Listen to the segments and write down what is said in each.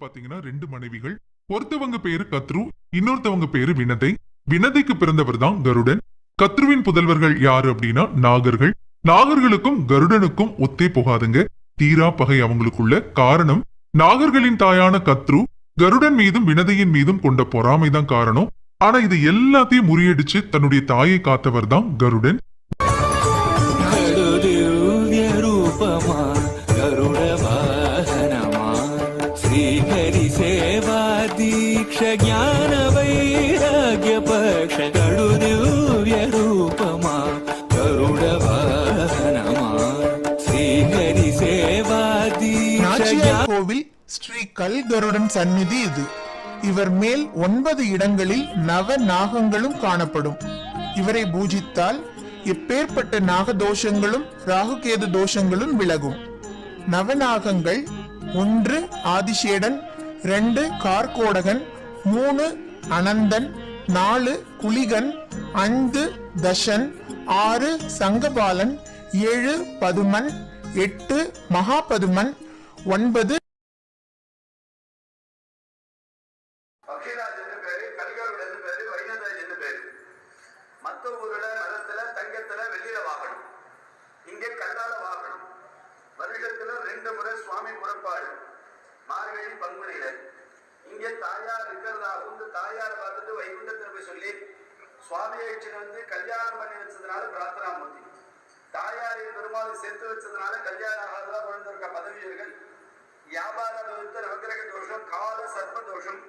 பாத்தீங்கன்னா ரெண்டு மனைவிகள். ஒருத்தவங்க பேரு கத்ரு இன்னொருத்தவங்க பேரு வினதை. வினதைக்கு பிறந்தவர் தான் கருடன். கத்ருவின் புதல்வர்கள் யாரு அப்படின்னா நாகர்கள். நாகர்களுக்கும் கருடனுக்கும் ஒத்தே போகாதுங்க. தீரா பகை அவங்களுக்குள்ள காரணம் நாகர்களின் தாயான கத்ரு கருடன் மீதும் வினதையின் மீதும் கொண்ட பொறாமைதான் காரணம். ஆனா இது எல்லாத்தையும் முறியடிச்சு தன்னுடைய தாயை காத்தவர் தான் கருடன். ಶ್ರೀಹರಿ ಸೇವಾ ದೀಕ್ಷ ಜ್ಞಾನ ವೈರಾಗ್ಯ ಪಕ್ಷ ಕಡು ದಿವ್ಯ ರೂಪಮ ಗರುಡ ವಾಹನಮ ಶ್ರೀಹರಿ ಸೇವಾ ದೀಕ್ಷ கோவில் ஸ்ரீ கல்கருடன் சந்நிதி இது இவர் மேல் ஒன்பது இடங்களில் நவ நாகங்களும் காணப்படும் இவரை பூஜித்தால் எப்பேற்பட்ட நாக தோஷங்களும் ராகுகேது தோஷங்களும் விலகும் நவநாகங்கள் ஒன்று ஆதிசேடன் ரெண்டு கார்கோடகன் மூணு அனந்தன் நாலு குளிகன் ஐந்து தஷன் ஆறு சங்கபாலன் ஏழு பதுமன் எட்டு மகாபதுமன் ஒன்பது மற்ற என்று ஊர்ல மதத்துல தங்கத்துல வெளியில வாங்கணும் இங்கே கல்லால வருடத்துல ரெண்டு முறை சுவாமி புறப்பாடு. மார்கழி பங்குனியில. இங்கே தாயார் இருக்கிறதா? உண்டு தாயார் பார்த்துட்டு வைகுண்டத்தில் போய் சொல்லி சுவாமியை அழைச்சிட்டு வந்து கல்யாணம் பண்ணி வச்சதுனால பிரார்த்தனா மூர்த்தி தாயாரை பெருமாள் சேர்த்து வச்சதுனால கல்யாணம் ஆகாததா குழந்திருக்க பதவியர்கள். வியாபார தோஷம் நவகிரக தோஷம் கால சர்ப்ப தோஷம்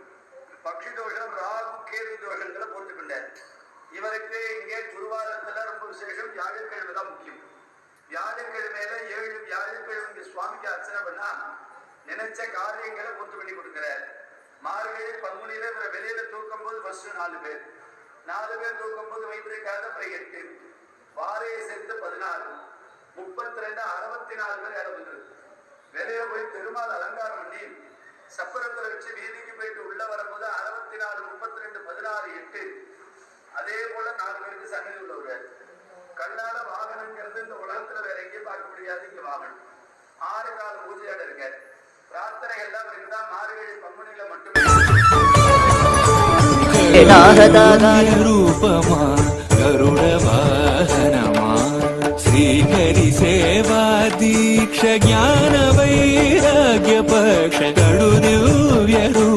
பக்ஷி தோஷம் ராகு கேது தோஷங்களை போட்டுக்கொண்டார். இவருக்கு இங்கே குருவாரத்துல ரொம்ப விசேஷம் வியாழக்கிழமை தான் முக்கியம். வியாழக்கிழமையில ஏழு வியாழக்கிழமை சுவாமிக்கு அர்ச்சனை பண்ணா நினைச்ச காரியங்களை பூர்த்தி பண்ணி கொடுக்கிறார். மார்கழி பங்குனியில இவரை வெளியில தூக்கும் போது ஃபர்ஸ்ட் நாலு பேர். நாலு பேர் தூக்கும் போது வைத்திருக்காத அப்புறம் எட்டு. வாரையை சேர்த்து பதினாறு. முப்பத்தி ரெண்டு அறுபத்தி நாலு பேர் இடம் வந்துருக்கு வெளியில போய் பெருமாள் அலங்காரம் பண்ணி சப்பரத்துல வச்சு வீதிக்கு போயிட்டு உள்ள வரும்போது அறுபத்தி நாலு முப்பத்தி ரெண்டு பதினாறு எட்டு. அதே போல நாலு பேருக்கு சன்னதி உள்ளவர். கண்ணால வாகனங்கிறது இந்த உலகத்துல பார்க்க முடியாது இங்க வாங்கணும் ஆறு கால பூஜையோட இருக்க. பிரார்த்தனைகள்லாம் இருக்குதா? மார்கழி பங்குனில மட்டுமே. ரூபமா கருட வாகனமா? ஸ்ரீகரி சேவா दीक्ष ज्ञानवैराग्यपक्ष